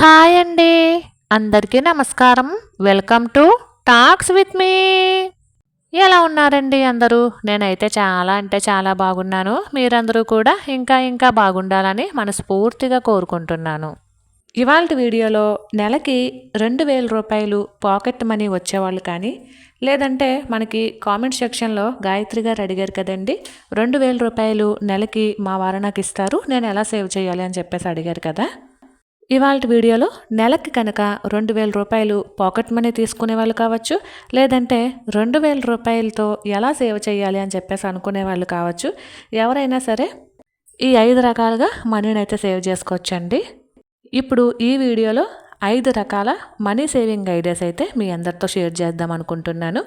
Hi అండి. అందరికీ నమస్కారం. Welcome to talks with me. ఎలా ఉన్నారండి అందరూ? నేనైతే చాలా అంటే చాలా బాగున్నాను. మీరందరూ కూడా ఇంకా ఇంకా బాగుండాలని మనస్ఫూర్తిగా కోరుకుంటున్నాను. ఇవాళ వీడియోలో నెలకి రెండు వేల రూపాయలు పాకెట్ మనీ వచ్చేవాళ్ళు కానీ లేదంటే మనకి కామెంట్ సెక్షన్లో గాయత్రి గారు అడిగారు కదండి రెండు వేల రూపాయలు నెలకి మా వారు నాకు ఇస్తారు నేను ఎలా సేవ్ చేయాలి అని చెప్పేసి అడిగారు కదా. ఇవాళ వీడియోలో నెలకి కనుక రెండు వేల రూపాయలు పాకెట్ మనీ తీసుకునే వాళ్ళు కావచ్చు లేదంటే రెండు వేల రూపాయలతో ఎలా సేవ్ చేయాలి అని చెప్పేసి అనుకునే వాళ్ళు కావచ్చు ఎవరైనా సరే ఈ ఐదు రకాలుగా మనీని అయితే సేవ్ చేసుకోవచ్చండి. ఇప్పుడు ఈ వీడియోలో ఐదు రకాల మనీ సేవింగ్ ఐడియాస్ అయితే మీ అందరితో షేర్ చేద్దాం అనుకుంటున్నాను.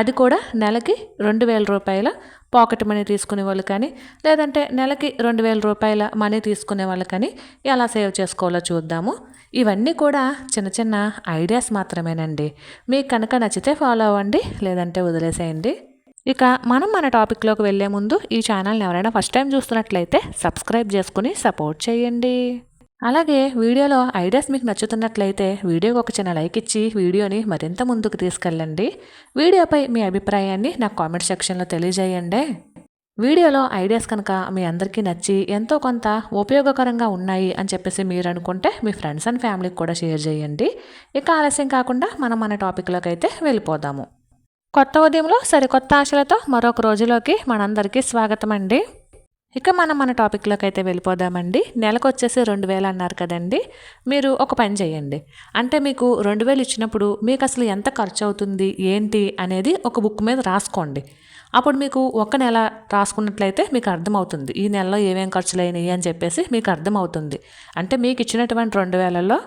అది కూడా నెలకి రెండు వేల రూపాయల పాకెట్ మనీ తీసుకునే వాళ్ళు కానీ లేదంటే నెలకి రెండు వేల రూపాయల మనీ తీసుకునే వాళ్ళు కానీ ఎలా సేవ్ చేసుకోవాలో చూద్దాము. ఇవన్నీ కూడా చిన్న చిన్న ఐడియాస్ మాత్రమేనండి. మీకు కనుక నచ్చితే ఫాలో అవ్వండి లేదంటే వదిలేసేయండి. ఇక మనం మన టాపిక్లోకి వెళ్ళే ముందు ఈ ఛానల్ని ఎవరైనా ఫస్ట్ టైం చూస్తున్నట్లయితే సబ్స్క్రైబ్ చేసుకుని సపోర్ట్ చేయండి. అలాగే వీడియోలో ఐడియాస్ మీకు నచ్చుతున్నట్లయితే వీడియోకి ఒక చిన్న లైక్ ఇచ్చి వీడియోని మరింత ముందుకు తీసుకెళ్ళండి. వీడియోపై మీ అభిప్రాయాన్ని నాకు కామెంట్ సెక్షన్లో తెలియజేయండి. వీడియోలో ఐడియాస్ కనుక మీ అందరికీ నచ్చి ఎంతో కొంత ఉపయోగకరంగా ఉన్నాయి అని చెప్పేసి మీరు అనుకుంటే మీ ఫ్రెండ్స్ అండ్ ఫ్యామిలీకి కూడా షేర్ చేయండి. ఇక ఆలస్యం కాకుండా మనం మన టాపిక్లోకి అయితే వెళ్ళిపోదాము. కొత్త ఉదయంలో సరికొత్త ఆశలతో మరొక రోజులోకి మనందరికీ స్వాగతం అండి ఇక మనం మన టాపిక్లోకి అయితే వెళ్ళిపోదామండి. నెలకు వచ్చేసి రెండు వేలు అన్నారు కదండి. మీరు ఒక పని చేయండి. అంటే మీకు రెండు వేలు ఇచ్చినప్పుడు మీకు అసలు ఎంత ఖర్చు అవుతుంది ఏంటి అనేది ఒక బుక్ మీద రాసుకోండి. అప్పుడు మీకు ఒక నెల రాసుకున్నట్లయితే మీకు అర్థమవుతుంది. ఈ నెలలో ఏమేం ఖర్చులు అయినాయి అని చెప్పేసి మీకు అర్థమవుతుంది. అంటే మీకు ఇచ్చినటువంటి రెండు వేలలో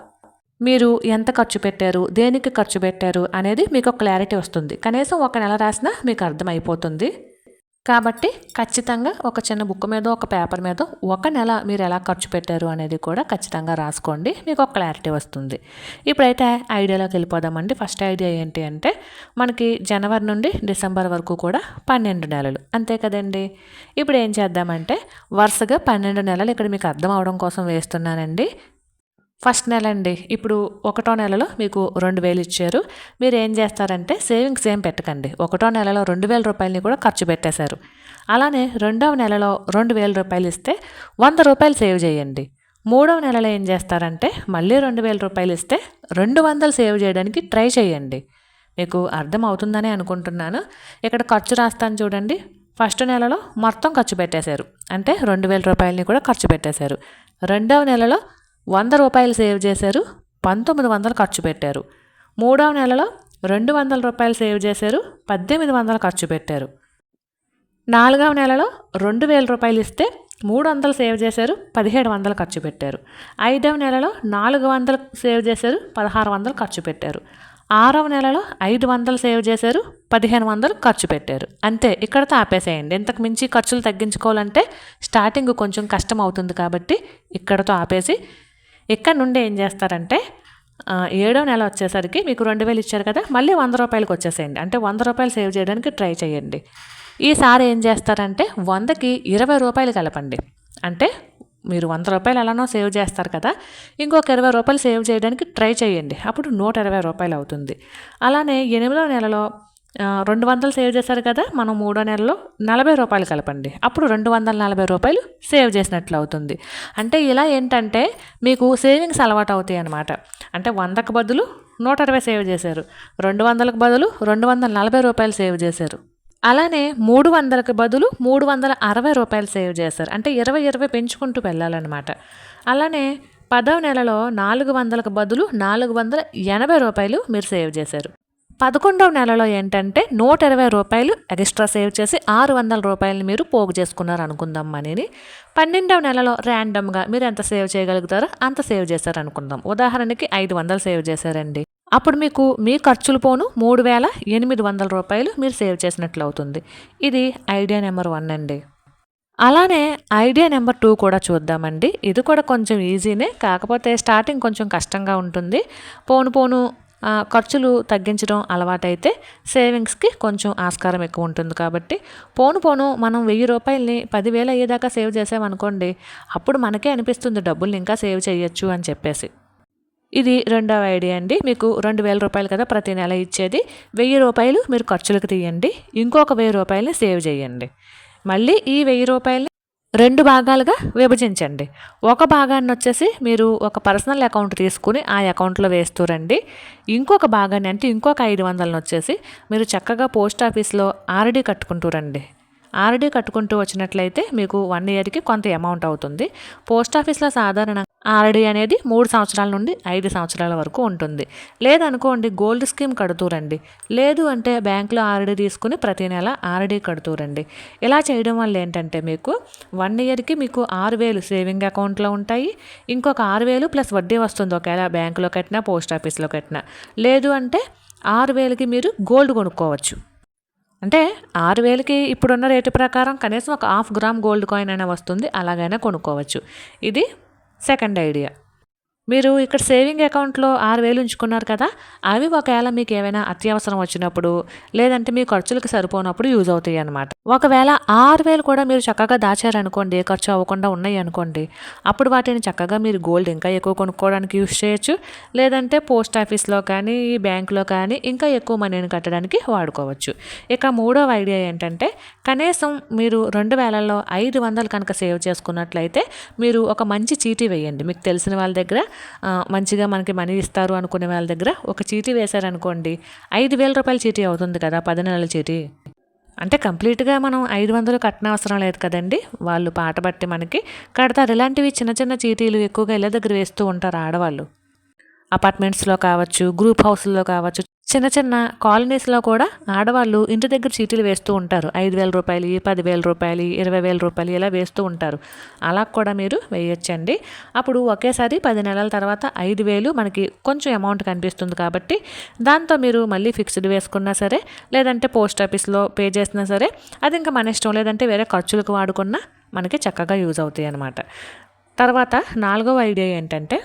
మీరు ఎంత ఖర్చు పెట్టారు దేనికి ఖర్చు పెట్టారు అనేది మీకు క్లారిటీ వస్తుంది. కనీసం ఒక నెల రాసినా మీకు అర్థమైపోతుంది. కాబట్టి ఖచ్చితంగా ఒక చిన్న బుక్ మీద ఒక పేపర్ మీద ఒక నెల మీరు ఎలా ఖర్చు పెట్టారు అనేది కూడా ఖచ్చితంగా రాసుకోండి. మీకు ఒక క్లారిటీ వస్తుంది. ఇప్పుడైతే ఐడియాలోకి వెళ్ళిపోదామండి. ఫస్ట్ ఐడియా ఏంటి అంటే మనకి జనవరి నుండి డిసెంబర్ వరకు కూడా పన్నెండు నెలలు. అంతే కదండి? ఇప్పుడు ఏం చేద్దామంటే వరుసగా పన్నెండు నెలలు ఇక్కడ మీకు అర్థం అవడం కోసం వేస్తున్నానండి. ఫస్ట్ నెల అండి ఇప్పుడు ఒకటో నెలలో మీకు రెండు వేలు ఇచ్చారు. మీరు ఏం చేస్తారంటే సేవింగ్స్ ఏం పెట్టకండి. ఒకటో నెలలో రెండు వేల రూపాయలని కూడా ఖర్చు పెట్టేశారు. అలానే రెండవ నెలలో రెండు వేల రూపాయలు ఇస్తే వంద రూపాయలు సేవ్ చేయండి. మూడవ నెలలో ఏం చేస్తారంటే మళ్ళీ రెండు వేల రూపాయలు ఇస్తే రెండు వందలు సేవ్ చేయడానికి ట్రై చేయండి. మీకు అర్థం అవుతుందనే అనుకుంటున్నాను. ఇక్కడ ఖర్చు రాస్తాను చూడండి. ఫస్ట్ నెలలో మొత్తం ఖర్చు పెట్టేశారు. అంటే రెండు వేల రూపాయలని కూడా ఖర్చు పెట్టేశారు. రెండవ నెలలో వంద రూపాయలు సేవ్ చేశారు పంతొమ్మిది వందలు ఖర్చు పెట్టారు. మూడవ నెలలో రెండు వందల రూపాయలు సేవ్ చేశారు పద్దెనిమిది వందలు ఖర్చు పెట్టారు. నాలుగవ నెలలో రెండు వేల రూపాయలు ఇస్తే మూడు వందలు సేవ్ చేశారు పదిహేడు వందలు ఖర్చు పెట్టారు. ఐదవ నెలలో నాలుగు వందలు సేవ్ చేశారు పదహారు వందలు ఖర్చు పెట్టారు. ఆరవ నెలలో ఐదు వందలు సేవ్ చేశారు పదిహేను వందలు ఖర్చు పెట్టారు. అంతే ఇక్కడతో ఆపేసేయండి. ఇంతకు మించి ఖర్చులు తగ్గించుకోవాలంటే స్టార్టింగ్ కొంచెం కష్టం అవుతుంది కాబట్టి ఇక్కడతో ఆపేసి ఇక్కడ నుండి ఏం చేస్తారంటే ఏడో నెల వచ్చేసరికి మీకు రెండు వేలు ఇచ్చారు కదా మళ్ళీ వంద రూపాయలకి వచ్చేసేయండి. అంటే వంద రూపాయలు సేవ్ చేయడానికి ట్రై చేయండి. ఈసారి ఏం చేస్తారంటే వందకి ఇరవై రూపాయలు కలపండి. అంటే మీరు వంద రూపాయలు ఎలానో సేవ్ చేస్తారు కదా ఇంకొక ఇరవై రూపాయలు సేవ్ చేయడానికి ట్రై చేయండి. అప్పుడు నూట ఇరవై రూపాయలు అవుతుంది. అలానే ఎనిమిదో నెలలో రెండు వందలు సేవ్ చేశారు కదా మనం మూడో నెలలో నలభై రూపాయలు కలపండి. అప్పుడు రెండు వందల నలభై రూపాయలు సేవ్ చేసినట్లు అవుతుంది. అంటే ఇలా ఏంటంటే మీకు సేవింగ్స్ అలవాటు అవుతాయి అనమాట అంటే వందకు బదులు నూట ఇరవై సేవ్ చేశారు. రెండు వందలకు బదులు రెండు వందల నలభై రూపాయలు సేవ్ చేశారు. అలానే మూడు వందలకు బదులు మూడు వందల అరవై రూపాయలు సేవ్ చేశారు. అంటే ఇరవై ఇరవై పెంచుకుంటూ వెళ్ళాలన్నమాట. అలానే పదవ నెలలో నాలుగు వందలకు బదులు నాలుగు వందల ఎనభై రూపాయలు మీరు సేవ్ చేశారు. పదకొండవ నెలలో ఏంటంటే నూట ఇరవై రూపాయలు ఎక్స్ట్రా సేవ్ చేసి ఆరు వందల రూపాయలు మీరు పోగు చేసుకున్నారు అనుకుందాం మనీని. పన్నెండవ నెలలో ర్యాండమ్గా మీరు ఎంత సేవ్ చేయగలుగుతారో అంత సేవ్ చేశారు అనుకుందాం. ఉదాహరణకి ఐదు వందలు సేవ్ చేశారండి. అప్పుడు మీకు మీ ఖర్చులు పోను మూడు వేల ఎనిమిది వందల రూపాయలు మీరు సేవ్ చేసినట్లు అవుతుంది. ఇది ఐడియా నెంబర్ వన్ అండి. అలానే ఐడియా నెంబర్ టూ కూడా చూద్దామండి. ఇది కూడా కొంచెం ఈజీనే కాకపోతే స్టార్టింగ్ కొంచెం కష్టంగా ఉంటుంది. పోను పోను ఖర్చులు తగ్గించడం అలవాటైతే సేవింగ్స్కి కొంచెం ఆస్కారం ఎక్కువ ఉంటుంది కాబట్టి పోను పోను మనం వెయ్యి రూపాయలని పదివేలు అయ్యేదాకా సేవ్ చేసామనుకోండి అప్పుడు మనకే అనిపిస్తుంది డబ్బుల్ని ఇంకా సేవ్ చేయొచ్చు అని చెప్పేసి. ఇది రెండవ ఐడియా అండి. మీకు రెండు వేల రూపాయలు కదా ప్రతి నెల ఇచ్చేది. వెయ్యి రూపాయలు మీరు ఖర్చులకు తీయండి. ఇంకొక వెయ్యి రూపాయలని సేవ్ చేయండి. మళ్ళీ ఈ వెయ్యి రూపాయలని రెండు భాగాలుగా విభజించండి. ఒక భాగాన్ని వచ్చేసి మీరు ఒక పర్సనల్ అకౌంట్ తీసుకుని ఆ అకౌంట్లో వేస్తూరండి ఇంకొక భాగాన్ని అంటే ఇంకొక ఐదు వందలను వచ్చేసి మీరు చక్కగా పోస్ట్ ఆఫీస్లో ఆర్డీ కట్టుకుంటూరండి ఆర్డీ కట్టుకుంటూ వచ్చినట్లయితే మీకు వన్ ఇయర్కి కొంత అమౌంట్ అవుతుంది. పోస్ట్ ఆఫీస్లో సాధారణ ఆర్డీ అనేది మూడు సంవత్సరాల నుండి ఐదు సంవత్సరాల వరకు ఉంటుంది. లేదనుకోండి గోల్డ్ స్కీమ్ కడుతూరండి. లేదు అంటే బ్యాంకులో ఆర్డీ తీసుకుని ప్రతి నెల ఆర్డీ కడుతూరండి. ఇలా చేయడం వల్ల ఏంటంటే మీకు వన్ ఇయర్కి మీకు ఆరు వేలు సేవింగ్ అకౌంట్లో ఉంటాయి. ఇంకొక ఆరు వేలు ప్లస్ వడ్డీ వస్తుంది ఒకవేళ బ్యాంకులో కట్టినా పోస్ట్ ఆఫీస్లో కట్టినా. లేదు అంటే ఆరు వేలకి మీరు గోల్డ్ కొనుక్కోవచ్చు. అంటే ఆరు వేలకి ఇప్పుడున్న రేటు ప్రకారం కనీసం ఒక హాఫ్ గ్రామ్ గోల్డ్ కాయిన్ అయినా వస్తుంది అలాగైనా కొనుక్కోవచ్చు. ఇది సెకండ్ ఐడియా మీరు ఇక్కడ సేవింగ్ అకౌంట్లో ఆరు వేలు ఉంచుకున్నారు కదా అవి ఒకవేళ మీకు ఏమైనా అత్యవసరం వచ్చినప్పుడు లేదంటే మీ ఖర్చులకు సరిపోనప్పుడు యూజ్ అవుతాయి అనమాట ఒకవేళ ఆరు వేలు కూడా మీరు చక్కగా దాచారనుకోండి ఖర్చు అవ్వకుండా ఉన్నాయి అనుకోండి అప్పుడు వాటిని చక్కగా మీరు గోల్డ్ ఇంకా ఎక్కువ కొనుక్కోవడానికి యూజ్ చేయొచ్చు. లేదంటే పోస్ట్ ఆఫీస్లో కానీ ఈ బ్యాంకులో కానీ ఇంకా ఎక్కువ మనీని కట్టడానికి వాడుకోవచ్చు. ఇక మూడవ ఐడియా ఏంటంటే కనీసం మీరు రెండు వేలలో ఐదు వందలు కనుక సేవ్ చేసుకున్నట్లయితే మీరు ఒక మంచి చీటీ వేయండి. మీకు తెలిసిన వాళ్ళ దగ్గర మంచిగా మనకి మనీ ఇస్తారు అనుకునే వాళ్ళ దగ్గర ఒక చీటీ వేశారనుకోండి ఐదు వేల రూపాయల చీటీ అవుతుంది కదా పది నెలల చీటీ. అంటే కంప్లీట్గా మనం ఐదు వందలు కట్టిన అవసరం లేదు కదండి. వాళ్ళు పాట బట్టి మనకి కడతారు. ఇలాంటివి చిన్న చిన్న చీటీలు ఎక్కువగా ఇళ్ళ దగ్గర వేస్తూ ఉంటారు ఆడవాళ్ళు. అపార్ట్మెంట్స్లో కావచ్చు గ్రూప్ హౌస్లో కావచ్చు చిన్న చిన్న కాలనీస్లో కూడా ఆడవాళ్ళు ఇంటి దగ్గర చీటీలు వేస్తూ ఉంటారు. ఐదు వేల రూపాయలు పదివేల రూపాయలు ఇరవై వేల రూపాయలు ఇలా వేస్తూ ఉంటారు. అలా కూడా మీరు వేయొచ్చండి. అప్పుడు ఒకేసారి పది నెలల తర్వాత ఐదు వేలు మనకి కొంచెం అమౌంట్ కనిపిస్తుంది కాబట్టి దాంతో మీరు మళ్ళీ ఫిక్స్డ్ వేసుకున్నా సరే లేదంటే పోస్ట్ ఆఫీస్లో పే చేసినా సరే అది ఇంకా మన ఇష్టం. లేదంటే వేరే ఖర్చులకు వాడుకున్నా మనకి చక్కగా యూజ్ అవుతాయి అన్నమాట. తర్వాత నాలుగవ ఐడియా ఏంటంటే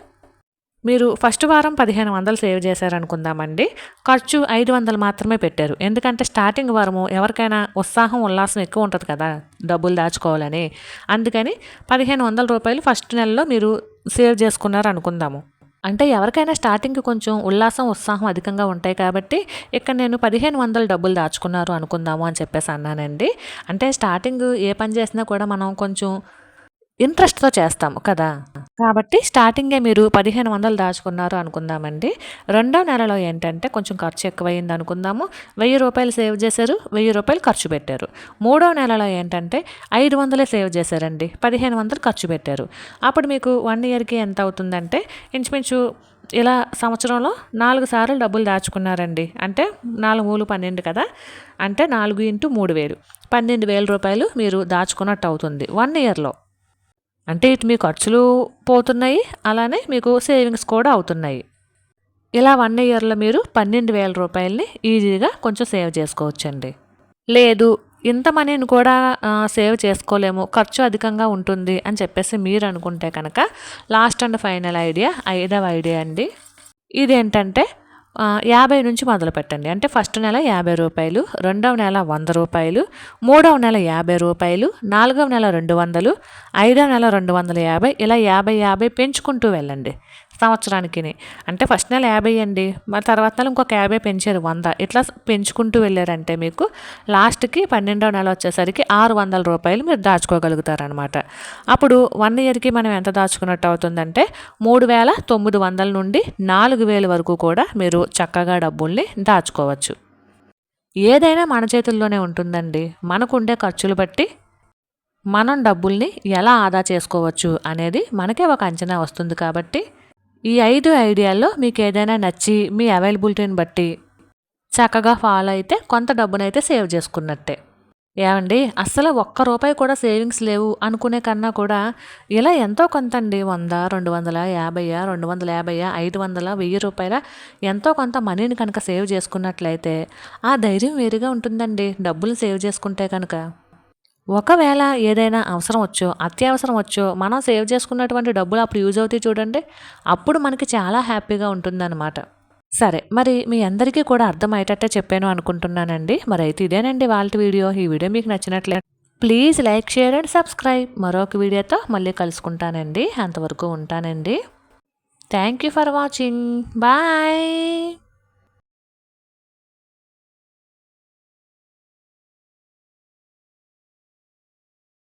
మీరు ఫస్ట్ వారం పదిహేను వందలు సేవ్ చేశారనుకుందామండి. ఖర్చు ఐదు వందలు మాత్రమే పెట్టారు. ఎందుకంటే స్టార్టింగ్ వారము ఎవరికైనా ఉత్సాహం ఉల్లాసం ఎక్కువ ఉంటుంది కదా డబ్బులు దాచుకోవాలని. అందుకని పదిహేను వందల రూపాయలు ఫస్ట్ నెలలో మీరు సేవ్ చేసుకున్నారు అనుకుందాము అంటే ఎవరికైనా స్టార్టింగ్కి కొంచెం ఉల్లాసం ఉత్సాహం అధికంగా ఉంటాయి కాబట్టి ఇక్కడ నేను పదిహేను వందలు డబ్బులు దాచుకున్నారు అనుకుందాము అని చెప్పేసి అన్నానండి. అంటే స్టార్టింగ్ ఏ పని చేసినా కూడా మనం కొంచెం ఇంట్రెస్ట్తో చేస్తాము కదా? కాబట్టి స్టార్టింగే మీరు పదిహేను వందలు దాచుకున్నారు అనుకుందామండి. రెండో నెలలో ఏంటంటే కొంచెం ఖర్చు ఎక్కువైంది అనుకుందాము. వెయ్యి రూపాయలు సేవ్ చేశారు వెయ్యి రూపాయలు ఖర్చు పెట్టారు. మూడో నెలలో ఏంటంటే ఐదు వందలే సేవ్ చేశారండి పదిహేను వందలు ఖర్చు పెట్టారు. అప్పుడు మీకు వన్ ఇయర్కి ఎంత అవుతుందంటే ఇంచుమించు ఇలా సంవత్సరంలో నాలుగు సార్లు డబ్బులు దాచుకున్నారండి. అంటే నాలుగు మూడు పన్నెండు కదా? అంటే నాలుగు ఇంటూ మూడు వేలు. పన్నెండు వేల రూపాయలు మీరు దాచుకున్నట్టు అవుతుంది వన్ ఇయర్లో. అంటే ఇటు మీ ఖర్చులు పోతున్నాయి అలానే మీకు సేవింగ్స్ కూడా అవుతున్నాయి. ఇలా వన్ ఇయర్లో మీరు పన్నెండు వేల రూపాయలని ఈజీగా కొంచెం సేవ్ చేసుకోవచ్చండి. లేదు ఇంత మనీని కూడా సేవ్ చేసుకోలేము ఖర్చు అధికంగా ఉంటుంది అని చెప్పేసి మీరు అనుకుంటే కనుక లాస్ట్ అండ్ ఫైనల్ ఐడియా ఐదవ ఐడియా అండి. ఇదేంటంటే యాభై నుంచి మొదలు పెట్టండి అంటే ఫస్ట్ నెల యాభై రూపాయలు రెండవ నెల వంద రూపాయలు మూడవ నెల యాభై రూపాయలు నాలుగవ నెల రెండు వందలు ఐదవ నెల రెండు వందల యాభై ఇలా యాభై యాభై పెంచుకుంటూ వెళ్ళండి. సంవత్సరానికినే. అంటే ఫస్ట్ నెల యాభై అండి. మరి తర్వాత నెల ఇంకొక యాభై పెంచారు వంద. ఇట్లా పెంచుకుంటూ వెళ్ళారంటే మీకు లాస్ట్కి పన్నెండవ నెల వచ్చేసరికి ఆరు వందల రూపాయలు మీరు దాచుకోగలుగుతారనమాట అప్పుడు వన్ ఇయర్కి మనం ఎంత దాచుకున్నట్టు అవుతుందంటే మూడు వేల తొమ్మిది వందల నుండి నాలుగు వేల వరకు కూడా మీరు చక్కగా డబ్బుల్ని దాచుకోవచ్చు. ఏదైనా మన చేతుల్లోనే ఉంటుందండి. మనకుండే ఖర్చులు బట్టి మనం డబ్బుల్ని ఎలా ఆదా చేసుకోవచ్చు అనేది మనకే ఒక అంచనా వస్తుంది కాబట్టి ఈ ఐదు ఐడియాల్లో మీకు ఏదైనా నచ్చి మీ అవైలబిలిటీని బట్టి చక్కగా ఫాలో అయితే కొంత డబ్బునైతే సేవ్ చేసుకున్నట్టే. ఏమండి? అస్సలు ఒక్క రూపాయి కూడా సేవింగ్స్ లేవు అనుకునే కన్నా కూడా ఇలా ఎంతో కొంత అండి వంద రెండు వందల యాభై రెండు వందల యాభై ఐదు వందల వెయ్యి రూపాయల ఎంతో కొంత మనీని కనుక సేవ్ చేసుకున్నట్లయితే ఆ ధైర్యం వేరుగా ఉంటుందండి. డబ్బులు సేవ్ చేసుకుంటే కనుక. ఒకవేళ ఏదైనా అవసరం వచ్చో అత్యవసరం వచ్చో మనం సేవ్ చేసుకున్నటువంటి డబ్బులు అప్పుడు యూజ్ అవుతాయి చూడండి అప్పుడు మనకి చాలా హ్యాపీగా ఉంటుందన్నమాట. సరే మరి మీ అందరికీ కూడా అర్థమయ్యేటట్టే చెప్పాను అనుకుంటున్నానండి. మరి అయితే ఇదేనండి వాళ్ళ వీడియో. ఈ వీడియో మీకు నచ్చినట్లే please like share and subscribe. మరొక వీడియోతో మళ్ళీ కలుసుకుంటానండి. అంతవరకు ఉంటానండి. Thank you for watching. Bye.